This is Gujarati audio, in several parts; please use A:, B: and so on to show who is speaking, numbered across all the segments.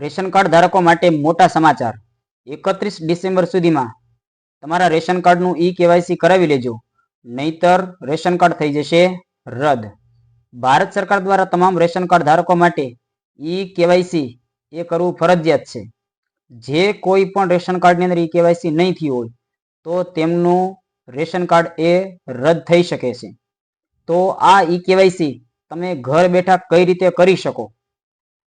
A: રેશન કાર્ડ ધારકો માટે મોટા સમાચાર. એકત્રીસ ડિસેમ્બર સુધીમાં તમારા રેશન કાર્ડનું ઈ કેવાયસી કરાવી લેજો. નહીતર રેશન કાર્ડ થઈ જશે રદ. ભારત સરકાર દ્વારા તમામ રેશન કાર્ડ ધારકો માટે ઈ કેવાયસી એ કરવું ફરજિયાત છે. જે કોઈ પણ રેશન કાર્ડની અંદર ઈ કેવાયસી નહીં થયું હોય, તો તેમનું રેશન કાર્ડ એ રદ થઈ શકે છે. તો આ ઈ કેવાયસી તમે ઘર બેઠા કઈ રીતે કરી શકો?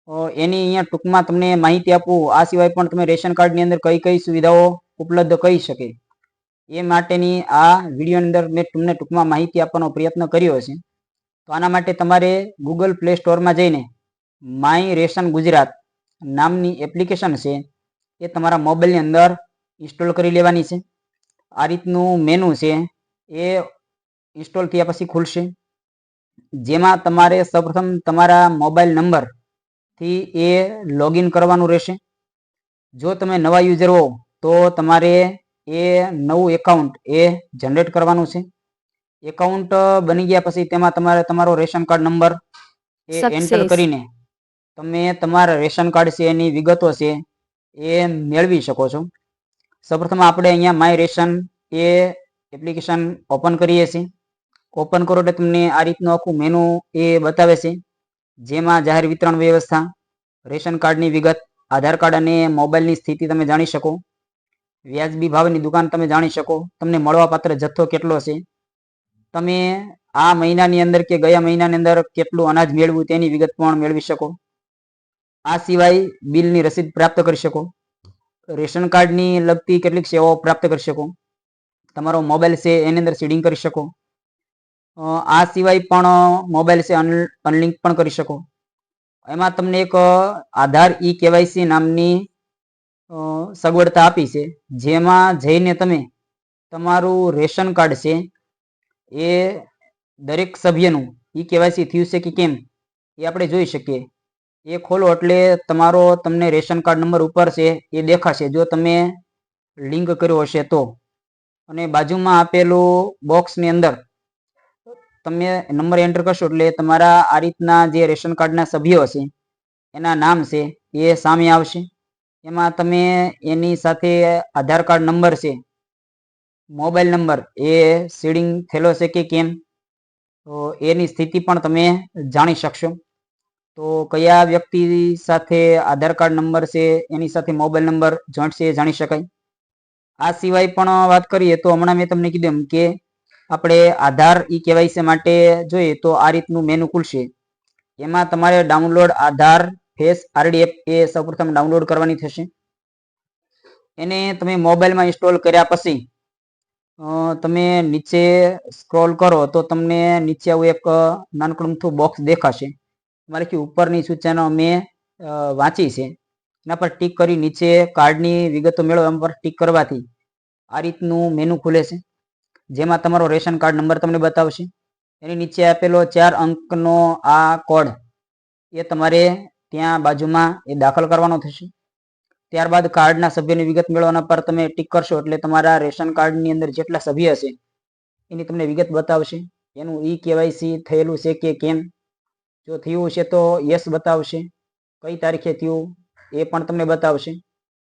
A: એની અહીંયા ટૂંકમાં તમને માહિતી આપું. આ સિવાય પણ તમે રેશન કાર્ડની અંદર કઈ કઈ સુવિધાઓ ઉપલબ્ધ કહી શકે? એ માટેની આ વિડીયોની અંદર મેં તમને ટૂંકમાં માહિતી આપવાનો પ્રયત્ન કર્યો છે તો આના માટે તમારે ગૂગલ પ્લે સ્ટોરમાં જઈને માય રેશન ગુજરાત નામની એપ્લિકેશન છે, એ તમારા મોબાઈલની અંદર ઇન્સ્ટોલ કરી લેવાની છે. આ રીતનું મેનુ છે, એ ઇન્સ્ટોલ થયા પછી ખુલશે. જેમાં તમારે સૌપ્રથમ તમારા મોબાઈલ નંબર થી એ લોગિન કરવાનું રહેશે. જો તમે નવા યુઝર હો તો તમારે એ નવું એકાઉન્ટ એ જનરેટ કરવાનું છે. એકાઉન્ટ બની ગયા પછી તેમાં તમારે તમારો રેશન કાર્ડ નંબર એ એન્ટર કરીને તમે તમારા રેશન કાર્ડ છે એની વિગતો છે એ મેળવી શકો છો. સૌપ્રથમ આપણે અહીંયા માય રેશન એ એપ્લિકેશન ઓપન કરીએ છીએ. ઓપન કરો એટલે તમને આ રીતનું આખું મેનુ એ બતાવે છે. જેમાં જાહેર વિતરણ વ્યવસ્થા, રેશન કાર્ડની વિગત, આધાર કાર્ડ અને મોબાઈલની સ્થિતિ તમે જાણી શકો. વ્યાજબી ભાવની દુકાન તમે જાણી શકો. તમને મળવાપાત્ર જથ્થો કેટલો છે તમે આ મહિનાની અંદર કે ગયા મહિનાની અંદર કેટલું અનાજ મેળવ્યું તેની વિગત પણ મેળવી શકો. આ સિવાય બિલની રસીદ પ્રાપ્ત કરી શકો. રેશન કાર્ડની લગતી કેટલીક સેવાઓ પ્રાપ્ત કરી શકો. તમારો મોબાઈલ છે, એની અંદર સીડિંગ કરી શકો. આ સિવાય પણ મોબાઈલ છે અનલિંક પણ કરી શકો. એમાં તમને એક આધાર ઈ કેવાયસી નામની સગવડતા આપી છે. જેમાં જઈને તમે તમારું રેશન કાર્ડ છે, એ દરેક સભ્યનું ઈ કેવાયસી થયું છે કે કેમ, એ આપણે જોઈ શકીએ. એ ખોલો એટલે તમારો તમને રેશન કાર્ડ નંબર ઉપર છે, એ દેખાશે. જો તમે લિંક કર્યો હશે તો. અને બાજુમાં આપેલું બોક્સની અંદર તમે નંબર એન્ટર કરશો એટલે તમારા આ રીતના જે રેશન કાર્ડના સભ્યો હશે, એના નામ છે, એ સામે આવશે. એમાં તમે એની સાથે આધાર કાર્ડ નંબર છે મોબાઈલ નંબર એ સીડિંગ થયેલો છે કે કેમ? તો એની સ્થિતિ પણ તમે જાણી શકશો. તો કયા વ્યક્તિ સાથે આધાર કાર્ડ નંબર છે, એની સાથે મોબાઈલ નંબર જોઈન્ટ છે જાણી શકાય. આ સિવાય પણ વાત કરીએ તો હમણાં મેં તમને કીધું એમ કે આપણે આધાર ઈ કેવાયસી માટે જોઈએ તો આ રીતનું મેનુ ખુલશે. એમાં તમારે download Aadhaar face RD app એ સૌપ્રથમ ડાઉનલોડ કરવાની થશે. એને તમે મોબાઈલમાં ઇન્સ્ટોલ કર્યા પછી તમે નીચે સ્ક્રોલ કરો તો તમને નીચે આવું એક નાનકડું બોક્સ દેખાશે. મારે કે ઉપરની સૂચના મેં વાંચી છે. એના પર ટીક કરી નીચે કાર્ડની વિગતો મેળવો એમ પર ટીક કરવાથી આ રીતનું મેનુ ખુલે છે. જેમાં તમારો રેશન કાર્ડ નંબર તમને બતાવશે. એની નીચે આપેલો ચાર અંકનો આ કોડ, એ તમારે ત્યાં બાજુમાં એ દાખલ કરવાનો થશે. ત્યારબાદ કાર્ડના સભ્યની વિગત મેળવવાના પર તમે ટીક કરશો એટલે તમારા રેશન કાર્ડની અંદર જેટલા સભ્ય હશે, એની તમને વિગત બતાવશે. એનું ઈ કેવાયસી થયેલું છે કે કેમ? જો થયું છે તો યસ બતાવશે. કઈ તારીખે થયું એ પણ તમને બતાવશે.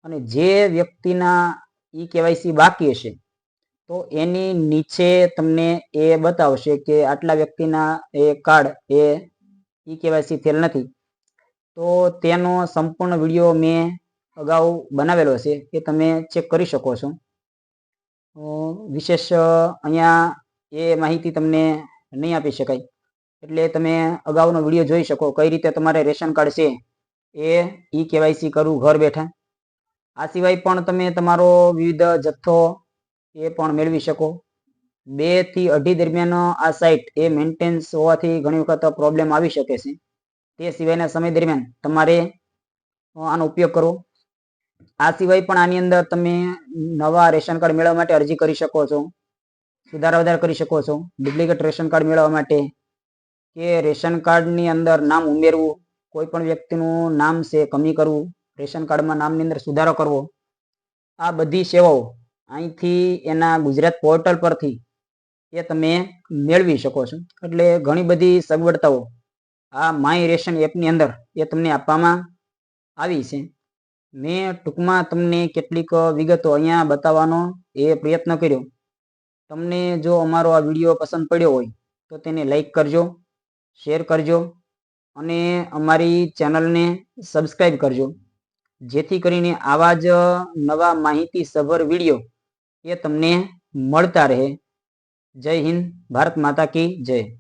A: અને જે વ્યક્તિના ઈ કેવાયસી બાકી હશે તો એની નીચે તમને એ બતાવશે કે આટલા વ્યક્તિના એ કાર્ડ એ ઈ કેવાયસી થયેલ નથી. તો તેનો સંપૂર્ણ વીડિયો મેં અગાઉ બનાવેલો છે એ તમે ચેક કરી શકો છો. વિશેષ અહીંયા એ માહિતી તમને નહીં આપી શકાય. એટલે તમે અગાઉનો વીડિયો જોઈ શકો કઈ રીતે તમારે રેશન કાર્ડ છે એ ઈ કેવાયસી કરવું ઘર બેઠા. આ સિવાય પણ તમે તમારો વિવિધ જથ્થો એ પણ મેળવી શકો. બેથી અઢી દરમિયાન આ સાઇટ એ મેન્ટેન્સ હોવાથી ઘણી વખત પ્રોબ્લેમ આવી શકે છે. તે સિવાયના સમય દરમિયાન તમારે આનો ઉપયોગ કરવો. આ સિવાય પણ આની અંદર તમે નવા રેશન કાર્ડ મેળવવા માટે અરજી કરી શકો છો. સુધારા વધારા કરી શકો છો. ડુપ્લિકેટ રેશન કાર્ડ મેળવવા માટે કે રેશન કાર્ડની અંદર નામ ઉમેરવું. કોઈ પણ વ્યક્તિનું નામ છે, કમી કરવું. રેશન કાર્ડમાં નામની અંદર સુધારો કરવો. આ બધી સેવાઓ અહીંથી એના ગુજરાત પોર્ટલ પરથી એ તમે મેળવી શકો છો. એટલે ઘણી બધી સગવડતાઓ આ માય રેશન એપની અંદર એ તમને આપવામાં આવી છે. મેં ટૂંકમાં તમને કેટલીક વિગતો અહીંયા બતાવવાનો એ પ્રયત્ન કર્યો. તમને જો અમારો આ વીડિયો પસંદ પડ્યો હોય તો તેને લાઈક કરજો, શેર કરજો અને અમારી ચેનલને સબસ્ક્રાઈબ કરજો. જેથી કરીને આવા જ નવા માહિતી સભર વીડિયો એ તમને મળતા રહે. જય હિન્દ ભારત માતા કી જય.